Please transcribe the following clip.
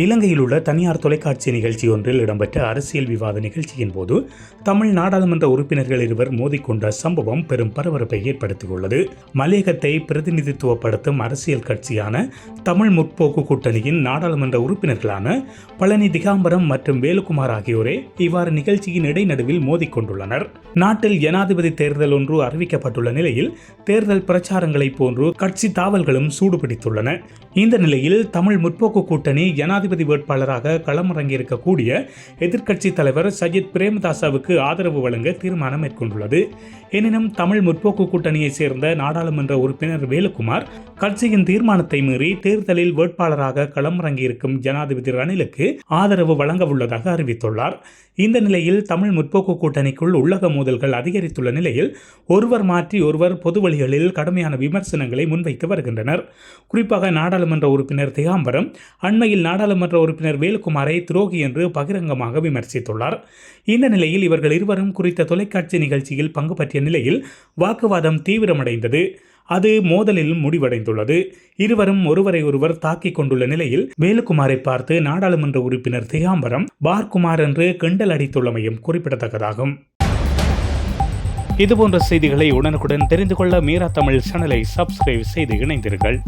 இலங்கையில் உள்ள தனியார் தொலைக்காட்சி நிகழ்ச்சி ஒன்றில் இடம்பெற்ற அரசியல் விவாத நிகழ்ச்சியின் போது தமிழ் நாடாளுமன்ற உறுப்பினர்கள் இருவர் மோதிக்கொண்ட சம்பவம் பெரும் பரபரப்பை ஏற்படுத்தியுள்ளது. மலையகத்தை பிரதிநிதித்துவப்படுத்தும் அரசியல் கட்சியான தமிழ் முற்போக்கு கூட்டணியின் நாடாளுமன்ற உறுப்பினர்களான பழனி திகாம்பரம் மற்றும் வேலுக்குமார் ஆகியோரே இவ்வாறு நிகழ்ச்சியின் இடைநடுவில் மோதிக்கொண்டுள்ளனர். நாட்டில் ஜனாதிபதி தேர்தல் ஒன்று அறிவிக்கப்பட்டுள்ள நிலையில் தேர்தல் பிரச்சாரங்களைப் போன்று கட்சி தாவல்களும் சூடுபிடித்துள்ளன. இந்த நிலையில் தமிழ் முற்போக்கு கூட்டணி ஜனாதிபதி ஜனாதிபதி வேட்பாளராக களமிறங்கியிருக்கக்கூடிய எதிர்க்கட்சித் தலைவர் சஜித் பிரேமதாசாவுக்கு ஆதரவு வழங்க தீர்மானம் மேற்கொண்டுள்ளது. எனினும் தமிழ் முற்போக்கு கூட்டணியைச் சேர்ந்த நாடாளுமன்ற உறுப்பினர் வேலுக்குமார் கட்சியின் தீர்மானத்தை மீறி தேர்தலில் வேட்பாளராக களமிறங்கியிருக்கும் ஜனாதிபதி ரணிலுக்கு ஆதரவு வழங்க உள்ளதாக அறிவித்துள்ளார். இந்த நிலையில் தமிழ் முற்போக்கு கூட்டணிக்குள் உள்ளக மோதல்கள் அதிகரித்துள்ள நிலையில் ஒருவர் மாற்றி ஒருவர் பொது வழிகளில் கடுமையான விமர்சனங்களை முன்வைத்து வருகின்றனர். குறிப்பாக நாடாளுமன்ற உறுப்பினர் திகாம்பரம் அண்மையில் நாடாளுமன்ற நாடாளுமன்ற உறுப்பினர் வேலுக்குமாரை துரோகி என்று பகிரங்கமாக விமர்சித்துள்ளார். இந்த நிலையில் இவர்கள் இருவரும் குறித்த தொலைக்காட்சி நிகழ்ச்சியில் பங்கு பற்றிய நிலையில் வாக்குவாதம் தீவிரமடைந்தது. அது மோதலில் முடிவடைந்துள்ளது. இருவரும் ஒருவரை ஒருவர் தாக்கிக் கொண்டுள்ள நிலையில் வேலுக்குமாரை பார்த்து நாடாளுமன்ற உறுப்பினர் திகாம்பரம் பார்குமார் என்று கிண்டல் அடித்துள்ளமையும் குறிப்பிடத்தக்கதாகும். இதுபோன்ற செய்திகளை உடனுக்குடன் தெரிந்து கொள்ள மீரா தமிழ் சேனலை சப்ஸ்கிரைப் செய்து இணைந்தீர்கள்